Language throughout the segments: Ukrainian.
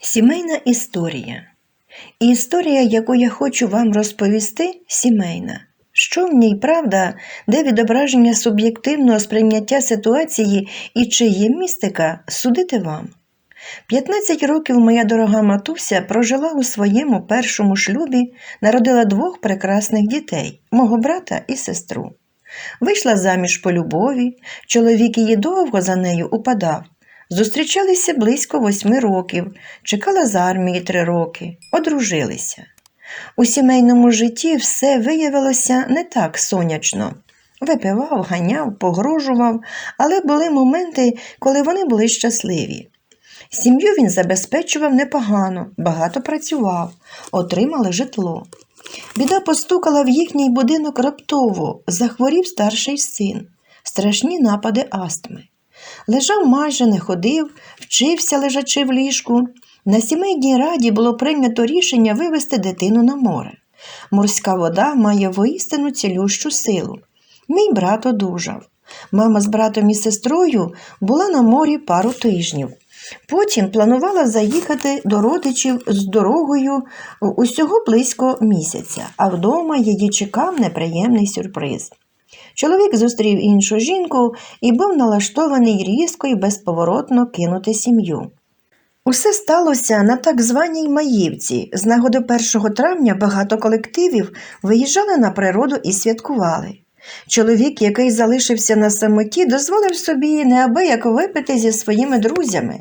Сімейна історія. І історія, яку я хочу вам розповісти, сімейна. Що в ній правда, де відображення суб'єктивного сприйняття ситуації і чи є містика, судити вам. 15 років моя дорога матуся прожила у своєму першому шлюбі, народила двох прекрасних дітей мого брата і сестру. Вийшла заміж по любові, чоловік її довго за нею упадав. Зустрічалися близько восьми років, чекала з армії три роки, одружилися. У сімейному житті все виявилося не так сонячно. Випивав, ганяв, погрожував, але були моменти, коли вони були щасливі. Сім'ю він забезпечував непогано, багато працював, отримали житло. Біда постукала в їхній будинок раптово, захворів старший син, страшні напади астми. Лежав майже не ходив, вчився лежачи в ліжку. На сімейній раді було прийнято рішення вивезти дитину на море. Морська вода має воістину цілющу силу. Мій брат одужав. Мама з братом і сестрою була на морі пару тижнів. Потім планувала заїхати до родичів з дорогою усього близько місяця, а вдома її чекав неприємний сюрприз. Чоловік зустрів іншу жінку і був налаштований різко і безповоротно кинути сім'ю. Усе сталося на так званій Маївці. З нагоди 1 травня багато колективів виїжджали на природу і святкували. Чоловік, який залишився на самоті, дозволив собі неабияк випити зі своїми друзями.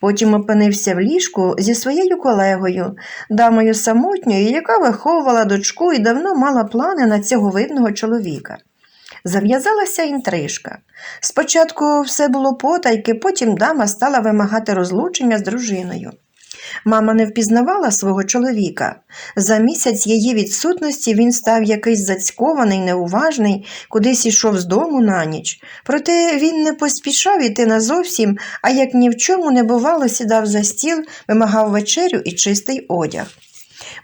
Потім опинився в ліжку зі своєю колегою, дамою самотньою, яка виховувала дочку і давно мала плани на цього видного чоловіка. Зав'язалася інтрижка. Спочатку все було потайки, потім дама стала вимагати розлучення з дружиною. Мама не впізнавала свого чоловіка. За місяць її відсутності він став якийсь зацькований, неуважний, кудись ішов з дому на ніч. Проте він не поспішав іти назовсім, а як ні в чому не бувало, сідав за стіл, вимагав вечерю і чистий одяг.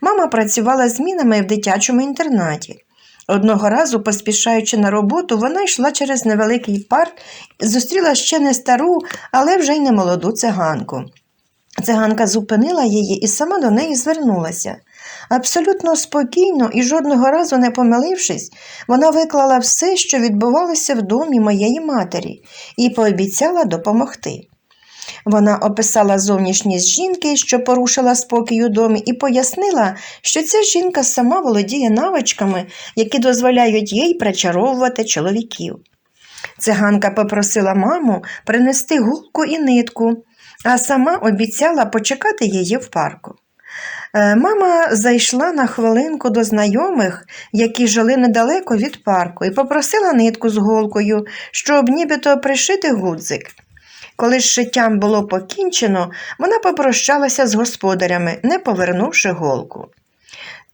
Мама працювала змінами в дитячому інтернаті. Одного разу, поспішаючи на роботу, вона йшла через невеликий парк і зустріла ще не стару, але вже й не молоду циганку. Циганка зупинила її і сама до неї звернулася. Абсолютно спокійно і жодного разу не помилившись, вона виклала все, що відбувалося в домі моєї матері, і пообіцяла допомогти. Вона описала зовнішність жінки, що порушила спокій у домі, і пояснила, що ця жінка сама володіє навичками, які дозволяють їй причаровувати чоловіків. Циганка попросила маму принести гулку і нитку, а сама обіцяла почекати її в парку. Е, Мама зайшла на хвилинку до знайомих, які жили недалеко від парку, і попросила нитку з голкою, щоб нібито пришити гудзик. Коли з шиттям було покінчено, вона попрощалася з господарями, не повернувши голку.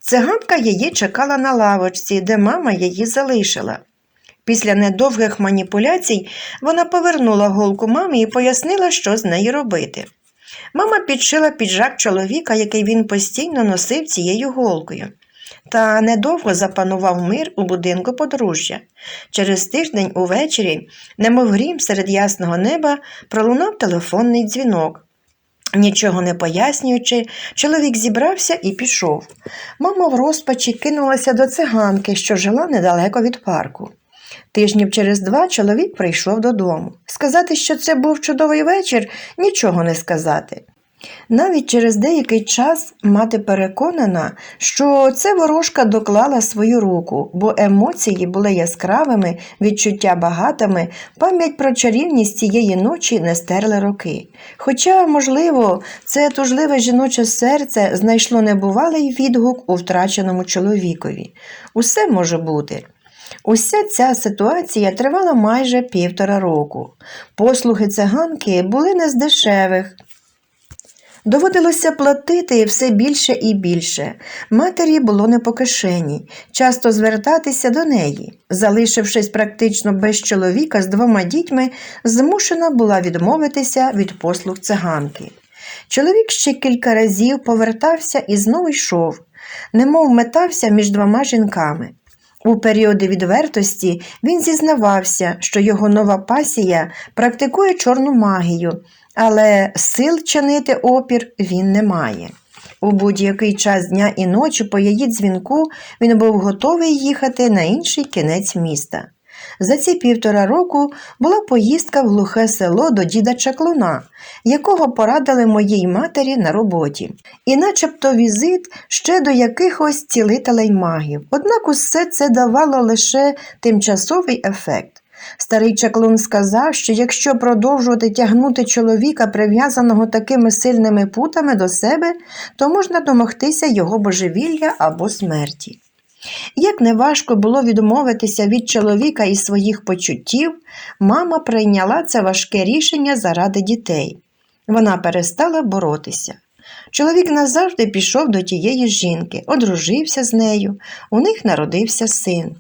Циганка її чекала на лавочці, де мама її залишила. Після недовгих маніпуляцій вона повернула голку мамі і пояснила, що з нею робити. Мама підшила піджак чоловіка, який він постійно носив цією голкою. Та недовго запанував мир у будинку подружжя. Через тиждень увечері, немов грім серед ясного неба, пролунав телефонний дзвінок. Нічого не пояснюючи, чоловік зібрався і пішов. Мама в розпачі кинулася до циганки, що жила недалеко від парку. Тижнів через два чоловік прийшов додому. Сказати, що це був чудовий вечір, нічого не сказати. Навіть через деякий час мати переконана, що це ворожка доклала свою руку, бо емоції були яскравими, відчуття багатими, пам'ять про чарівність цієї ночі не стерли роки. Хоча, можливо, це тужливе жіноче серце знайшло небувалий відгук у втраченому чоловікові. Усе може бути. Уся ця ситуація тривала майже півтора року. Послуги циганки були не з дешевих. Доводилося платити все більше і більше. Матері було не по кишені, часто звертатися до неї. Залишившись практично без чоловіка з двома дітьми, змушена була відмовитися від послуг циганки. Чоловік ще кілька разів повертався і знову йшов, немов метався між двома жінками. У періоди відвертості він зізнавався, що його нова пасія практикує чорну магію, але сил чинити опір він не має. У будь-який час дня і ночі по її дзвінку він був готовий їхати на інший кінець міста. За ці півтора року була поїздка в глухе село до діда Чаклуна, якого порадили моїй матері на роботі, і начебто візит ще до якихось цілителей магів. Однак усе це давало лише тимчасовий ефект. Старий чаклун сказав, що якщо продовжувати тягнути чоловіка, прив'язаного такими сильними путами до себе, то можна домогтися його божевілля або смерті. Як неважко було відмовитися від чоловіка і своїх почуттів, мама прийняла це важке рішення заради дітей. Вона перестала боротися. Чоловік назавжди пішов до тієї жінки, одружився з нею, у них народився син.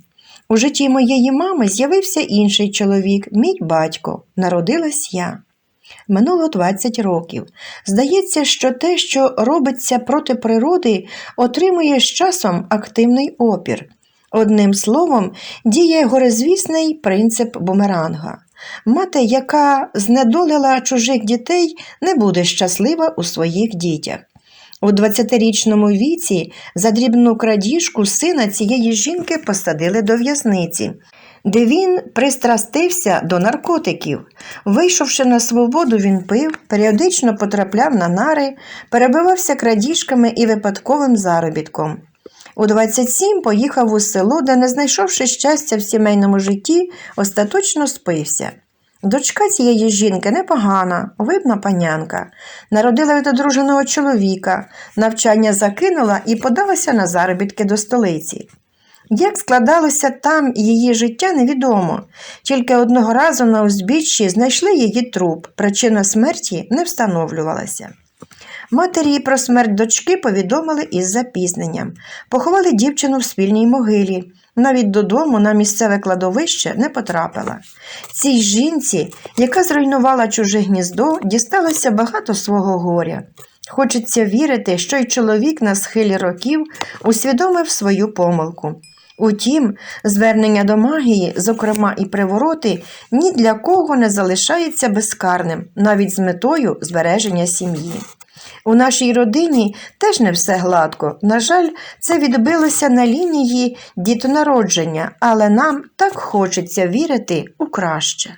У житті моєї мами з'явився інший чоловік, мій батько, народилась я. Минуло 20 років. Здається, що те, що робиться проти природи, отримує з часом активний опір. Одним словом, діє горизвісний принцип бумеранга. Мати, яка знедолила чужих дітей, не буде щаслива у своїх дітях. У 20-річному віці за дрібну крадіжку сина цієї жінки посадили до в'язниці, де він пристрастився до наркотиків. Вийшовши на свободу, він пив, періодично потрапляв на нари, перебивався крадіжками і випадковим заробітком. У 27 поїхав у село, де, не знайшовши щастя в сімейному житті, остаточно спився. Дочка цієї жінки непогана, видна панянка, народила від одруженого чоловіка, навчання закинула і подалася на заробітки до столиці. Як складалося там її життя, невідомо, тільки одного разу на узбіччі знайшли її труп, причина смерті не встановлювалася. Матері про смерть дочки повідомили із запізненням, поховали дівчину в спільній могилі. Навіть додому на місцеве кладовище не потрапила. Цій жінці, яка зруйнувала чуже гніздо, дісталося багато свого горя. Хочеться вірити, що й чоловік на схилі років усвідомив свою помилку. Утім, звернення до магії, зокрема і привороти, ні для кого не залишається безкарним, навіть з метою збереження сім'ї. У нашій родині теж не все гладко. На жаль, це відбилося на лінії дітонародження, але нам так хочеться вірити у краще.